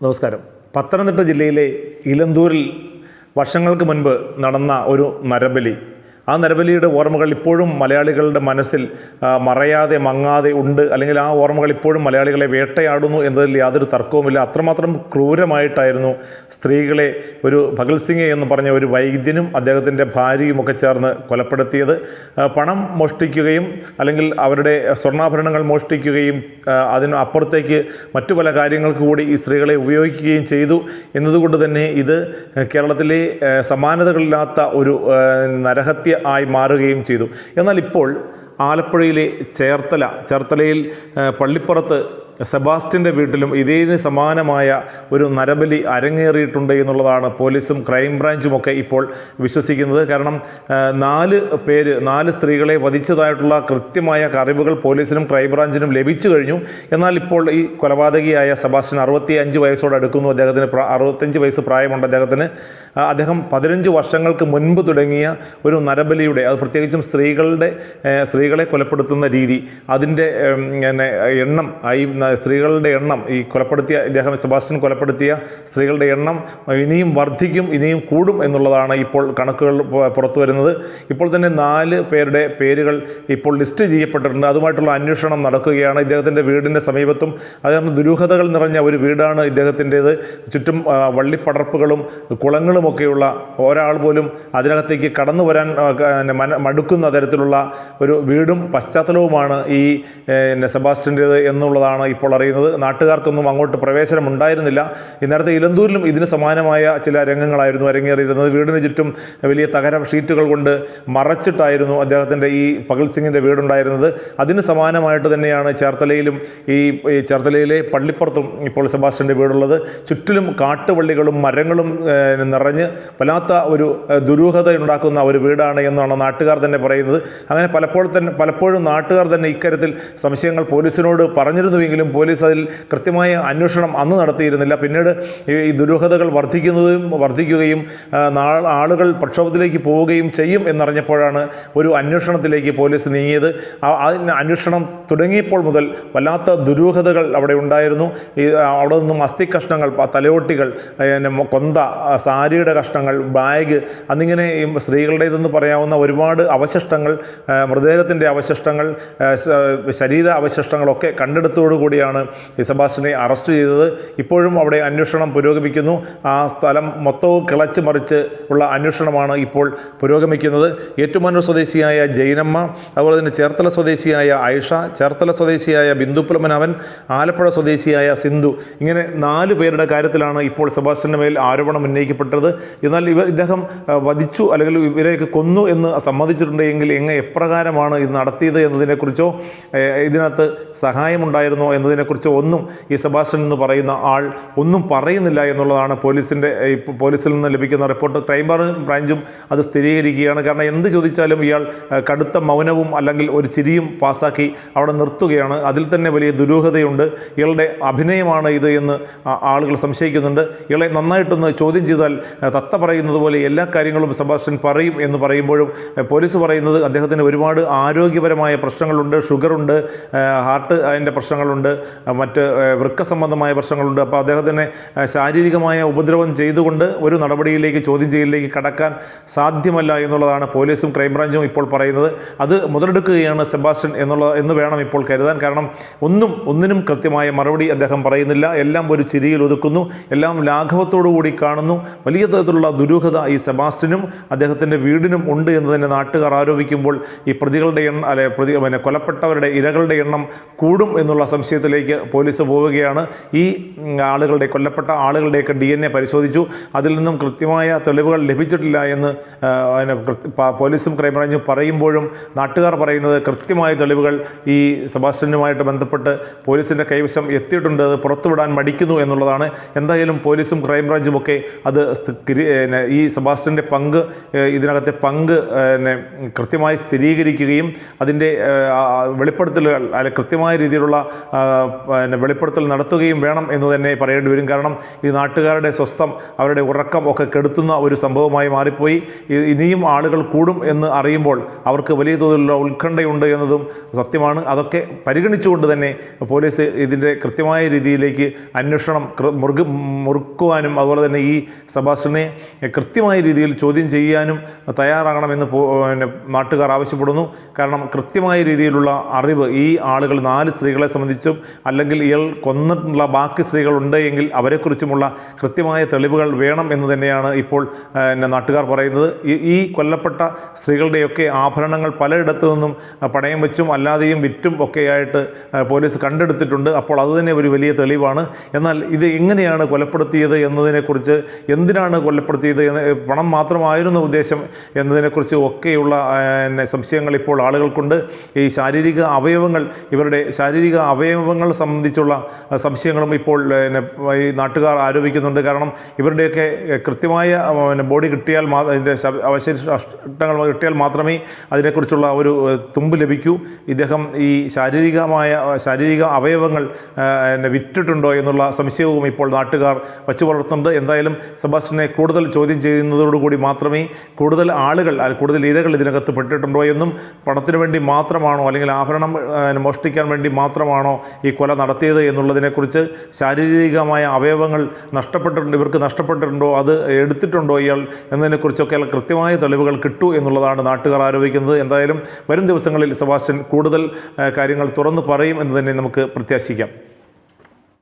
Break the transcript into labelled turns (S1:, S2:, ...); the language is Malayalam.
S1: നമസ്കാരം. പത്തനംതിട്ട ജില്ലയിലെ ഇലന്തൂരിൽ വർഷങ്ങൾക്ക് മുൻപ് നടന്ന ഒരു നരബലി ആ നരബലിയുടെ ഓർമ്മകൾ ഇപ്പോഴും മലയാളികളുടെ മനസ്സിൽ മറയാതെ മങ്ങാതെ ഉണ്ട്. അല്ലെങ്കിൽ ആ ഓർമ്മകൾ ഇപ്പോഴും മലയാളികളെ വേട്ടയാടുന്നു എന്നതിൽ യാതൊരു തർക്കവുമില്ല. അത്രമാത്രം ക്രൂരമായിട്ടായിരുന്നു സ്ത്രീകളെ ഒരു ഭഗത് സിംഗ് എന്ന് പറഞ്ഞ ഒരു വൈദ്യനും അദ്ദേഹത്തിന്റെ ഭാര്യയും ഒക്കെ ചേർന്ന് കൊലപ്പെടുത്തിയത്. പണം മോഷ്ടിക്കുകയും അല്ലെങ്കിൽ അവരുടെ സ്വർണാഭരണങ്ങൾ മോഷ്ടിക്കുകയും അതിന് അപ്പുറത്തേക്ക് മറ്റു പല കാര്യങ്ങൾക്ക് കൂടി ഈ സ്ത്രീകളെ ഉപയോഗിക്കുകയും ചെയ്തു എന്നതുകൊണ്ട് തന്നെ ഇത് കേരളത്തിലെ സമാനതകളില്ലാത്ത ഒരു നരഹത്യ ആയി മാറുകയും ചെയ്തു. എന്നാൽ ഇപ്പോൾ ആലപ്പുഴയിലെ ചേർത്തല ചേർത്തലയിൽ പള്ളിപ്പുറത്ത് സെബാസ്റ്റ്യന്റെ വീട്ടിലും ഇതിന് സമാനമായ ഒരു നരബലി അരങ്ങേറിയിട്ടുണ്ട് എന്നുള്ളതാണ് പോലീസും ക്രൈംബ്രാഞ്ചും ഒക്കെ ഇപ്പോൾ വിശ്വസിക്കുന്നത്. കാരണം നാല് പേര് നാല് സ്ത്രീകളെ വധിച്ചതായിട്ടുള്ള കൃത്യമായ അറിവുകൾ പോലീസിനും ക്രൈംബ്രാഞ്ചിനും ലഭിച്ചു കഴിഞ്ഞു. എന്നാൽ ഇപ്പോൾ ഈ കൊലപാതകിയായ സെബാസ്റ്റ്യൻ അറുപത്തി അഞ്ച് വയസ്സോട് അടുക്കുന്നു. അദ്ദേഹത്തിന് അറുപത്തഞ്ച് വയസ്സ് പ്രായമുണ്ട് അദ്ദേഹത്തിന്. അദ്ദേഹം പതിനഞ്ച് വർഷങ്ങൾക്ക് മുൻപ് തുടങ്ങിയ ഒരു നരബലിയുടെ അത് പ്രത്യേകിച്ചും സ്ത്രീകളുടെ സ്ത്രീകളെ കൊലപ്പെടുത്തുന്ന രീതി അതിന്റെ എണ്ണം ഈ സ്ത്രീകളുടെ എണ്ണം ഈ കൊലപ്പെടുത്തിയ ഇദ്ദേഹം സെബാസ്റ്റ്യൻ കൊലപ്പെടുത്തിയ സ്ത്രീകളുടെ എണ്ണം ഇനിയും വർദ്ധിക്കും ഇനിയും കൂടും എന്നുള്ളതാണ് ഇപ്പോൾ കണക്കുകൾ പുറത്തു വരുന്നത്. ഇപ്പോൾ തന്നെ നാല് പേരുടെ പേരുകൾ ഇപ്പോൾ ലിസ്റ്റ് ചെയ്യപ്പെട്ടിട്ടുണ്ട്. അതുമായിട്ടുള്ള അന്വേഷണം നടക്കുകയാണ്. ഇദ്ദേഹത്തിന്റെ വീടിന്റെ സമീപത്തും അതുകാരണം ദുരൂഹതകൾ നിറഞ്ഞ ഒരു വീടാണ് ഇദ്ദേഹത്തിന്റേത്. ചുറ്റും വള്ളിപ്പടർപ്പുകളും കുളങ്ങളുമൊക്കെയുള്ള ഒരാൾ പോലും അതിനകത്തേക്ക് കടന്നു വരാൻ മടുക്കുന്ന തരത്തിലുള്ള ഒരു വീടും പശ്ചാത്തലവുമാണ് ഈ സെബാസ്റ്റിന്റേത് എന്നുള്ളതാണ് ഇപ്പോൾ അറിയുന്നത്. നാട്ടുകാർക്കൊന്നും അങ്ങോട്ട് പ്രവേശനം ഉണ്ടായിരുന്നില്ല. ഇന്നേരത്തെ ഇലന്തൂരിലും ഇതിന് സമാനമായ ചില രംഗങ്ങളായിരുന്നു അരങ്ങേറിയിരുന്നത്. വീടിന് ചുറ്റും വലിയ തകര ഷീറ്റുകൾ കൊണ്ട് മറച്ചിട്ടായിരുന്നു അദ്ദേഹത്തിന്റെ ഈ പകൽ സിംഗിന്റെ വീടുണ്ടായിരുന്നത്. അതിന് സമാനമായിട്ട് തന്നെയാണ് ചേർത്തലയിലും ഈ ചേർത്തലയിലെ പള്ളിപ്പുറത്തും ഇപ്പോൾ സെബാസ്റ്റ്യന്റെ വീടുള്ളത്. ചുറ്റിലും കാട്ടുവള്ളികളും മരങ്ങളും നിറഞ്ഞ് വല്ലാത്ത ഒരു ദുരൂഹത ഉണ്ടാക്കുന്ന ഒരു വീടാണ് എന്നാണ് നാട്ടുകാർ തന്നെ പറയുന്നത്. അങ്ങനെ പലപ്പോഴും തന്നെ പലപ്പോഴും നാട്ടുകാർ തന്നെ ഇക്കാര്യത്തിൽ സംശയങ്ങൾ പോലീസിനോട് പറഞ്ഞിരുന്നുവെങ്കിലും പോലീസ് അതിൽ കൃത്യമായ അന്വേഷണം അന്ന് നടത്തിയിരുന്നില്ല. പിന്നീട് ഈ ദുരൂഹതകൾ വർദ്ധിക്കുന്നതും വർദ്ധിക്കുകയും ആളുകൾ പ്രക്ഷോഭത്തിലേക്ക് പോവുകയും ചെയ്യും എന്നറിഞ്ഞപ്പോഴാണ് ഒരു അന്വേഷണത്തിലേക്ക് പോലീസ് നീങ്ങിയത്. അതിന് അന്വേഷണം തുടങ്ങിയപ്പോൾ മുതൽ വല്ലാത്ത ദുരൂഹതകൾ അവിടെ ഉണ്ടായിരുന്നു. ഈ അവിടെ നിന്നും അസ്ഥി കഷ്ണങ്ങൾ തലയോട്ടികൾ കൊന്ത സാരിയുടെ കഷ്ണങ്ങൾ ബാഗ് അന്നിങ്ങനെ ഈ സ്ത്രീകളുടേതെന്ന് പറയാവുന്ന ഒരുപാട് അവശിഷ്ടങ്ങൾ മൃതദേഹത്തിന്റെ അവശിഷ്ടങ്ങൾ ശരീര അവശിഷ്ടങ്ങളൊക്കെ കണ്ടെടുത്തോടുകൂടിയാണ് ഈ സെബാസ്റ്റിനെ അറസ്റ്റ് ചെയ്തത്. ഇപ്പോഴും അവിടെ അന്വേഷണം പുരോഗമിക്കുന്നു. ആ സ്ഥലം മൊത്തവും കിളച്ച് മറിച്ച് ഉള്ള അന്വേഷണമാണ് ഇപ്പോൾ പുരോഗമിക്കുന്നത്. ഏറ്റുമാനൂർ സ്വദേശിയായ ജൈനമ്മ അതുപോലെ തന്നെ ചേർത്തല സ്വദേശിയായ ആയിഷ ചേർത്തല സ്വദേശിയായ ബിന്ദു പുലമനവൻ ആലപ്പുഴ സ്വദേശിയായ സിന്ധു. ഇങ്ങനെ നാല് പേരുടെ കാര്യത്തിലാണ് ഇപ്പോൾ സെബാസ്റ്റ്യന്റെ മേൽ ആരോപണം ഉന്നയിക്കപ്പെട്ടത്. എന്നാൽ ഇവർ ഇദ്ദേഹം വധിച്ചു അല്ലെങ്കിൽ ഇവരെയൊക്കെ കൊന്നു എന്ന് സമ്മതിച്ചിട്ടുണ്ടെങ്കിൽ എങ്ങനെ എപ്രകാരമാണ് ഇത് നടത്തിയത് എന്നതിനെക്കുറിച്ചോ ഇതിനകത്ത് സഹായമുണ്ടായിരുന്നോ എന്നതിനെക്കുറിച്ചോ ഒന്നും ഈ സെബാസ്റ്റ്യൻ എന്ന് പറയുന്ന ആൾ ഒന്നും പറയുന്നില്ല എന്നുള്ളതാണ് പോലീസിന്റെ പോലീസിൽ നിന്ന് ലഭിക്കുന്ന റിപ്പോർട്ട്. ക്രൈം ബ്രാഞ്ചും അത് സ്ഥിരീകരിക്കുകയാണ്. കാരണം എന്ത് ചോദിച്ചാലും ഇയാൾ കടുത്ത മൗനവും അല്ലെങ്കിൽ ഒരു ചിരിയും പാസാക്കി അവിടെ നിർത്തുകയാണ്. അതിൽ തന്നെ വലിയ ദുരൂഹതയുണ്ട്. ഇയാളുടെ അഭിനയമാണ് ഇത് എന്ന് ആളുകൾ സംശയിക്കുന്നുണ്ട്. ഇയാളെ നന്നായിട്ടൊന്ന് ചോദ്യം ചെയ്താൽ തത്ത പറയുന്നത് പോലെ എല്ലാ കാര്യങ്ങളും സെബാസ്റ്റ്യൻ പറയും എന്ന് പറയുമ്പോഴും പോലീസ് പറയുന്നത് അദ്ദേഹത്തിന് ഒരുപാട് ആരോഗ്യപരമായ പ്രശ്നങ്ങളുണ്ട് ഷുഗറുണ്ട് ഹാർട്ട് അതിന്റെ പ്രശ്നങ്ങളുണ്ട്. ഏഹ്, മറ്റ് വൃക്ക സംബന്ധമായ പ്രശ്നങ്ങളുണ്ട്. അപ്പോൾ അദ്ദേഹത്തിന് ശാരീരികമായ ഉപദ്രവം ചെയ്തുകൊണ്ട് ഒരു നടപടിയിലേക്ക് ചോദ്യം ചെയ്യലിലേക്ക് കടക്കാൻ സാധ്യമല്ല എന്നുള്ളതാണ് പോലീസും ക്രൈംബ്രാഞ്ചും ഇപ്പോൾ പറയുന്നത്. അത് മുതലെടുക്കുകയാണ് സെബാസ്റ്റ്യൻ എന്നുള്ള എന്ന് വേണം ഇപ്പോൾ കരുതാൻ. കാരണം ഒന്നും ഒന്നിനും കൃത്യമായ മറുപടി അദ്ദേഹം പറയുന്നില്ല. എല്ലാം ഒരു ചിരിയിൽ ഒതുക്കുന്നു. എല്ലാം ലാഘവത്തോടു കൂടി കാണുന്നു. വലിയ തരത്തിലുള്ള ദുരൂഹത ഈ സെബാസ്റ്റ്യനും അദ്ദേഹത്തിന്റെ വീടിനും ഉണ്ട് എന്ന് തന്നെ നാട്ടുകാർ ആരോപിക്കുമ്പോൾ ഈ പ്രതികളുടെ എണ്ണം അല്ലെ പ്രതി പിന്നെ കൊലപ്പെട്ടവരുടെ ഇരകളുടെ എണ്ണം കൂടും എന്നുള്ള സംശയത്തിലേക്ക് പോലീസ് പോവുകയാണ്. ഈ ആളുകളുടെ കൊല്ലപ്പെട്ട ആളുകളുടെയൊക്കെ ഡി എൻ എ പരിശോധിച്ചു. അതിൽ നിന്നും കൃത്യമായ തെളിവുകൾ ലഭിച്ചിട്ടില്ല എന്ന് പോലീസും ക്രൈംബ്രാഞ്ചും പറയുമ്പോഴും നാട്ടുകാർ പറയുന്നത് കൃത്യമായ തെളിവുകൾ ഈ സെബാസ്റ്റ്യനുമായിട്ട് ബന്ധപ്പെട്ട് പോലീസിന്റെ കൈവശം എത്തിയിട്ടുണ്ട്. അത് പുറത്തുവിടാൻ മടിക്കുന്നു എന്നുള്ളതാണ്. എന്തായാലും പോലീസും ക്രൈംബ്രാഞ്ചും ഒക്കെ അത് ഈ സെബാസ്റ്റ്യന്റെ പങ്ക് ഇതിനകത്തെ പങ്ക് കൃത്യമായി സ്ഥിരീകരിക്കുകയും അതിന്റെ വെളിപ്പെടുത്തലുകൾ അല്ലെ കൃത്യമായ രീതിയിലുള്ള പിന്നെ വെളിപ്പെടുത്തൽ നടത്തുകയും വേണം എന്ന് തന്നെ പറയേണ്ടി വരും. കാരണം ഈ നാട്ടുകാരുടെ സ്വസ്ഥം അവരുടെ ഉറക്കം ഒക്കെ കെടുത്തുന്ന ഒരു സംഭവമായി മാറിപ്പോയി. ഇനിയും ആളുകൾ കൂടും എന്ന് അറിയുമ്പോൾ അവർക്ക് വലിയ തോതിലുള്ള ഉത്കണ്ഠയുണ്ട് എന്നതും സത്യമാണ്. അതൊക്കെ പരിഗണിച്ചുകൊണ്ട് തന്നെ പോലീസ് ഇതിന്റെ കൃത്യമായ രീതിയിലേക്ക് അന്വേഷണം മുറുക മുറുകു മുറുക്കുവാനും അതുപോലെ തന്നെ ഈ സബാഷിനെ കൃത്യമായ രീതിയിൽ ചോദ്യം ചെയ്യാനും തയ്യാറാകണമെന്ന് പിന്നെ നാട്ടുകാർ ആവശ്യപ്പെടുന്നു. കാരണം കൃത്യമായ രീതിയിലുള്ള അറിവ് ഈ ആളുകൾ നാല് സ്ത്രീകളെ സംബന്ധിച്ചും അല്ലെങ്കിൽ ഇയാൾ കൊന്നിട്ടുള്ള ബാക്കി സ്ത്രീകളുണ്ട് എങ്കിൽ അവരെക്കുറിച്ചുമുള്ള കൃത്യമായ തെളിവുകൾ വേണം എന്ന് തന്നെയാണ് ഇപ്പോൾ നാട്ടുകാർ പറയുന്നത്. ഈ- കൊല്ലപ്പെട്ട സ്ത്രീകളുടെയൊക്കെ ആഭരണങ്ങൾ പലയിടത്തു നിന്നും പണയം വെച്ചും അല്ലാതെയും വിറ്റും ഒക്കെയായിട്ട് പോലീസ് കണ്ടെടുത്തിട്ടുണ്ട്. അപ്പോൾ അതുതന്നെ ഒരു വലിയ തെളിവാണ്. എന്നാൽ ഇത് എങ്ങനെയാണ് കൊലപ്പെടുത്തിയത് എന്നതിനെക്കുറിച്ച് എന്തിനാണ് കൊലപ്പെടുത്തിയത് എന്ന് പണം മാത്രമായിരുന്നു ഉദ്ദേശം എന്നതിനെക്കുറിച്ച് ഒക്കെയുള്ള സംശയങ്ങൾ ഇപ്പോൾ ആളുകൾക്കുണ്ട്. ഈ ശാരീരിക അവയവങ്ങൾ ഇവരുടെ ശാരീരിക അവയവങ്ങൾ സംബന്ധിച്ചുള്ള സംശയങ്ങളും ഇപ്പോൾ പിന്നെ ഈ നാട്ടുകാർ ആരോപിക്കുന്നുണ്ട്. കാരണം ഇവരുടെയൊക്കെ കൃത്യമായ പിന്നെ ബോഡി കിട്ടിയാൽ മാ അതിന്റെ അവശിഷ്ടങ്ങൾ കിട്ടിയാൽ മാത്രമേ അതിനെക്കുറിച്ചുള്ള ഒരു തുമ്പ് ലഭിക്കൂ. ഇദ്ദേഹം ഈ ശാരീരികമായ ശാരീരിക അവയവങ്ങൾ പിന്നെ വിറ്റിട്ടുണ്ടോ എന്നുള്ള സംശയവും ഇപ്പോൾ നാട്ടുകാർ വച്ചു പുലർത്തുന്നുണ്ട്. എന്തായാലും സെബാസ്റ്റിനെ കൂടുതൽ ചോദ്യം ചെയ്യുന്നതോടുകൂടി മാത്രമേ കൂടുതൽ ആളുകൾ കൂടുതൽ ഇരകൾ ഇതിനകത്ത് പെട്ടിട്ടുണ്ടോ എന്നും പണത്തിന് വേണ്ടി മാത്രമാണോ അല്ലെങ്കിൽ ആഭരണം മോഷ്ടിക്കാൻ വേണ്ടി മാത്രമാണോ ഈ കൊല നടത്തിയത് എന്നുള്ളതിനെക്കുറിച്ച് ശാരീരികമായ അവയവങ്ങൾ നഷ്ടപ്പെട്ടിട്ടുണ്ട് ഇവർക്ക് നഷ്ടപ്പെട്ടിട്ടുണ്ടോ അത് എടുത്തിട്ടുണ്ടോ ഇയാൾ എന്നതിനെക്കുറിച്ചൊക്കെ കൃത്യമായ തെളിവുകൾ കിട്ടൂ എന്നുള്ളതാണ് നാട്ടുകാർ ആരോപിക്കുന്നത്. എന്തായാലും വരും ദിവസങ്ങളിൽ സെബാസ്റ്റ്യൻ കൂടുതൽ കാര്യങ്ങൾ തുറന്നു പറയും എന്ന് തന്നെ നമുക്ക് പ്രത്യാശിക്കാം.